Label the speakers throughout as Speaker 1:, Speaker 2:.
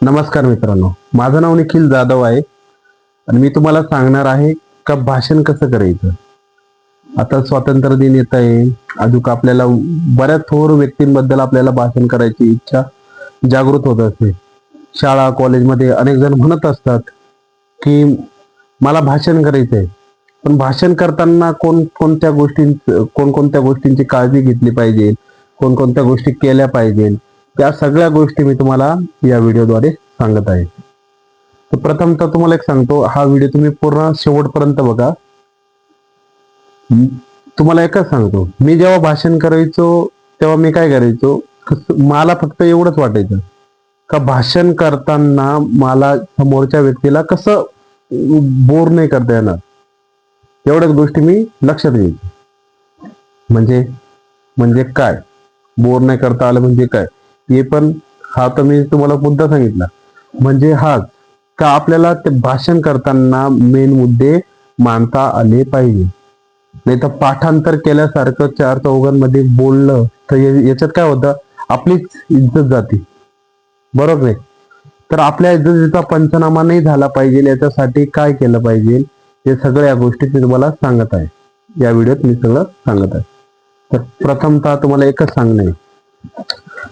Speaker 1: नमस्कार मित्रांनो. माझं नाव निखिल जाधव आहे आणि मी तुम्हाला सांगणार आहे का भाषण कसं करायचं. आता स्वातंत्र्य दिन येत आहे. अजून आपल्याला बऱ्याच थोर व्यक्तींबद्दल आपल्याला भाषण करायची इच्छा जागृत होत असते. शाळा कॉलेजमध्ये अनेक जण म्हणत असतात की मला भाषण करायचं आहे. पण भाषण करताना कोण कोणत्या गोष्टी कोणकोणत्या गोष्टींची काळजी घेतली पाहिजे? कोणकोणत्या गोष्टी केल्या पाहिजे त्या सगळ्या गोष्टी मी तुम्हाला या व्हिडिओद्वारे सांगत आहे. तर प्रथमतः तुम्हाला एक सांगतो हा व्हिडिओ तुम्ही पूर्ण शेवटपर्यंत बघा. तुम्हाला एकच सांगतो मी जेव्हा भाषण करायचो तेव्हा मी काय करायचो मला फक्त एवढंच वाटायचं का भाषण करताना मला समोरच्या व्यक्तीला कसं बोर नाही करता येणार? एवढ्याच गोष्टी मी लक्षात घेईन. म्हणजे म्हणजे काय? बोर नाही करता आलं म्हणजे काय? हे पण हा तर मी तुम्हाला मुद्दा सांगितला. म्हणजे हा का आपल्याला ते भाषण करताना मेन मुद्दे मानता आले पाहिजे. नाही तर पाठांतर केल्यासारखं चार चौघांमध्ये बोललं तर याच्यात काय होतं? आपलीच इज्जत जाते. बरोबर आहे? तर आपल्या इज्जतीचा पंचनामा नाही झाला पाहिजे याच्यासाठी काय केलं पाहिजे? हे सगळ्या गोष्टी मी तुम्हाला सांगत आहे. या व्हिडिओत मी सगळं सांगत आहे. तर प्रथमतः तुम्हाला एकच सांगणं आहे.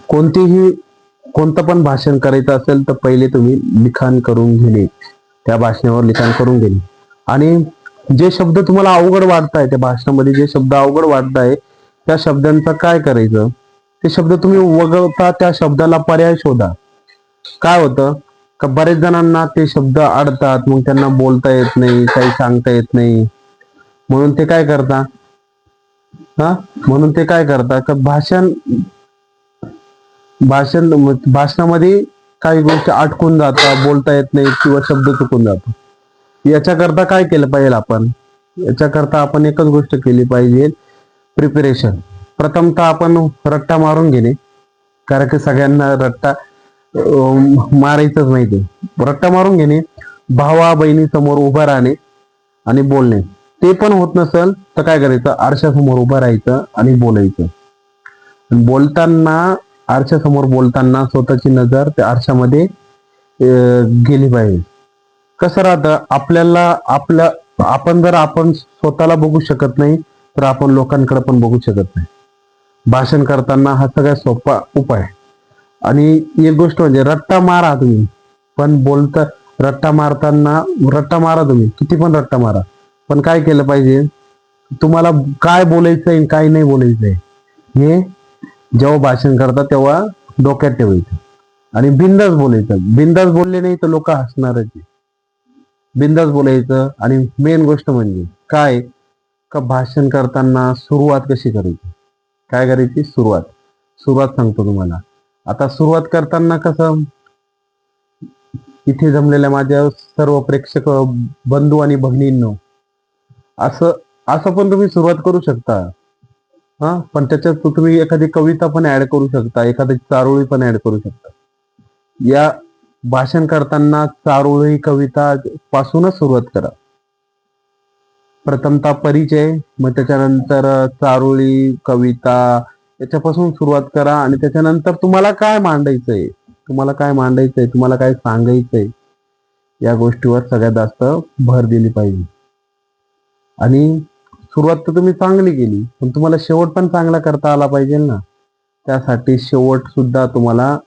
Speaker 1: कोणतेही कोणतं पण भाषण करायचं असेल तर पहिले तुम्ही लिखाण करून घेणे. त्या भाषणावर लिखाण करून घेणे. आणि जे शब्द तुम्हाला अवघड वाटताय त्या भाषणामध्ये जे शब्द अवघड वाटताय त्या शब्दांचा काय करायचं? ते शब्द तुम्ही वगळता त्या शब्दाला पर्याय शोधा. काय होतं? का बरेच जणांना ते शब्द अडतात मग त्यांना बोलता येत नाही काही सांगता येत नाही. म्हणून ते काय करता? हा? म्हणून ते काय करता? का भाषण भाषण भाषणामध्ये काही गोष्टी अटकून जातात बोलता येत नाही किंवा शब्द चुकून जातो याच्याकरता काय केलं पाहिजे आपण? याच्याकरता आपण एकच गोष्ट केली पाहिजे प्रिपरेशन प्रथमतः आपण रट्टा मारून घेणे. कारण की सगळ्यांना रट्टा मारायचंच नाही ते. रट्टा मारून घेणे भावा बहिणी समोर उभं राहणे आणि बोलणे. ते पण होत नसेल तर काय करायचं? आरशासमोर उभं राहायचं आणि बोलायचं. बोलताना आरशासमोर बोलताना स्वतःची नजर त्या आरशामध्ये गेली पाहिजे. कसं राहतं? आपल्याला आपल्या आपण जर आपण स्वतःला बघू शकत नाही तर आपण लोकांकडे पण बघू शकत नाही. भाषण करताना हा सगळ्यात सोपा उपाय. आणि एक गोष्ट म्हणजे रट्टा मारा तुम्ही. पण बोलता रट्टा मारताना रट्टा मारा तुम्ही. किती पण रट्टा मारा. पण काय केलं पाहिजे? तुम्हाला काय बोलायचंय आहे काय नाही बोलायचंय? हे जेव्हा भाषण करता तेव्हा डोक्यात ठेवायचं. आणि बिंदास बोलायचं. बिंदास बोलले नाही तर लोक हसणारच बिंदास बोलायचं आणि मेन गोष्ट म्हणजे काय? का भाषण करताना सुरुवात कशी करायची? काय करायची? सुरुवात. सुरुवात सांगतो तुम्हाला. आता सुरुवात करताना कसं? इथे जमलेल्या माझ्या सर्व प्रेक्षक बंधू आणि भगिनींनो असं असं पण तुम्ही सुरुवात करू शकता. हा पण त्याच्यात तुम्ही एखादी कविता पण ऍड करू शकता एखादी चारोळी पण ऍड करू शकता. या भाषण करताना चारोळी कविता पासूनच सुरुवात करा. प्रथमतः परिचय मग त्याच्यानंतर चारोळी कविता याच्यापासून सुरुवात करा आणि त्याच्यानंतर तुम्हाला काय मांडायचंय? तुम्हाला काय मांडायचंय? तुम्हाला काय सांगायचंय? या गोष्टीवर सगळ्यात जास्त भर दिली पाहिजे. आणि सुरुवात तर तुम्ही चांगली केली पण तुम्हाला शेवट पण चांगला करता आला पाहिजे ना. त्यासाठी शेवट सुद्धा तुम्हाला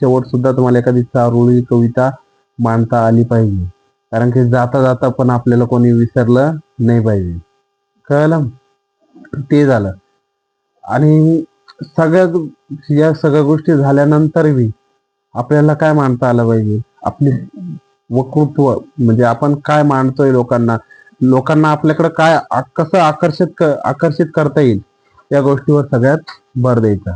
Speaker 1: शेवट सुद्धा तुम्हाला एखादी चारोळी कविता मांडता आली पाहिजे. कारण की जाता जाता पण आपल्याला कोणी विसरलं नाही पाहिजे. कळलं? ते झालं. आणि सगळ्या या सगळ्या गोष्टी झाल्यानंतरही आपल्याला काय मांडता आलं पाहिजे? आपली वक्तृत्व म्हणजे आपण काय मांडतोय लोकांना? लोकांना आपल्याकडे काय कसं आकर्षित आकर्षित करता येईल या गोष्टीवर सगळ्यात भर द्यायचा.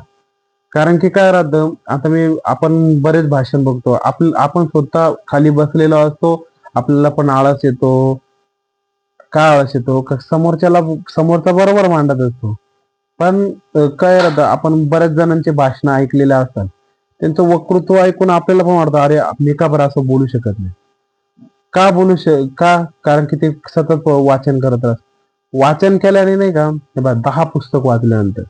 Speaker 1: कारण की काय राहतं आता मी आपण बरेच भाषण बघतो. आपण आपण स्वतः खाली बसलेलो असतो आपल्याला पण आळस येतो. काय आळस येतो? का समोरच्याला समोरचा बरोबर मांडत असतो. पण काय राहतं आपण बऱ्याच जणांचे भाषण ऐकलेले असतात. त्यांचं वक्तृत्व ऐकून आपल्याला पण वाटतं अरे मी का बरं असं बोलू शकत नाही? का बोलू श का? कारण की ते सतत वाचन करत असतात वाचन केल्याने नाही का हे बघा दहा पुस्तक वाचल्यानंतर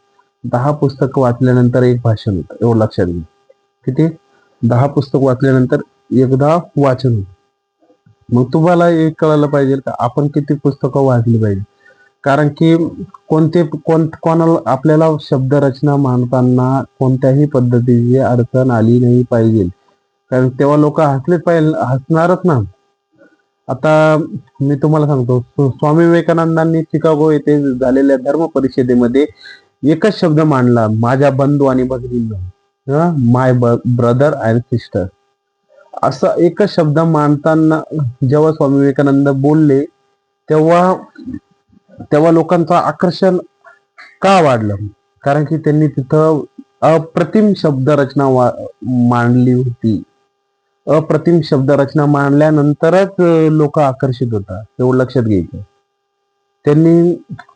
Speaker 1: दहा पुस्तक वाचल्यानंतर एक भाषण होतं एवढं लक्षात घ्या. किती? दहा पुस्तक वाचल्यानंतर एकदा वाचन होतं. मग तुम्हाला एक कळायला पाहिजे का आपण किती पुस्तकं वाचली पाहिजे? कारण की कोणते कोण कोणाला आपल्याला शब्दरचना मानताना कोणत्याही पद्धतीची अडचण आली नाही पाहिजे. कारण तेव्हा लोक हसलेच पाहिजे हसणारच ना. आता मी तुम्हाला सांगतो स्वामी विवेकानंदांनी चिकागो येथे झालेल्या धर्म परिषदेमध्ये एकच शब्द मांडला माझ्या बंधू आणि भगिनींना माय ब्रदर अँड सिस्टर असा एकच शब्द मांडताना जेव्हा स्वामी विवेकानंद बोलले तेव्हा तेव्हा लोकांचं आकर्षण का वाढलं? कारण की त्यांनी तिथं अप्रतिम शब्दरचना वा मांडली होती. अप्रतिम शब्दरचना मांडल्यानंतरच लोक आकर्षित होतात एवढं लक्षात घ्यायचं. त्यांनी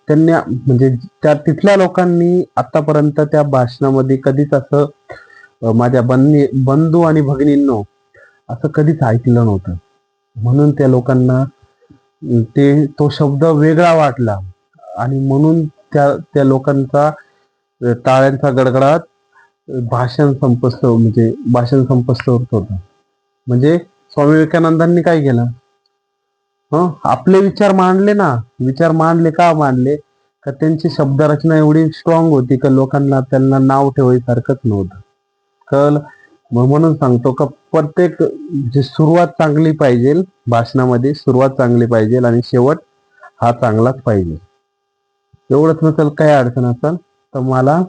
Speaker 1: त्यांनी म्हणजे त्या तिथल्या लोकांनी आतापर्यंत त्या भाषणामध्ये कधीच असं माझ्या बंदी बंधू आणि भगिनींनो असं कधीच ऐकलं नव्हतं. म्हणून त्या लोकांना ते तो शब्द वेगळा वाटला. आणि म्हणून त्या त्या लोकांचा ताळ्यांचा टाळ्यांचा गडगडाट भाषण संपस्त म्हणजे भाषण संपस्त होत होतं. म्हणजे स्वामी विवेकानंदांनी काय केलं? हं? आपले विचार मांडले ना. विचार मांडले का मांडले? का त्यांची शब्दरचना एवढी स्ट्रॉंग होती का लोकांना त्यांना नाव ठेवायसारखंच नव्हतं. कल मग म्हणून सांगतो का प्रत्येक जी सुरुवात चांगली पाहिजे भाषणामध्ये सुरुवात चांगली पाहिजे आणि शेवट हा चांगलाच पाहिजे. एवढंच नसेल काही अडचण असेल तर मला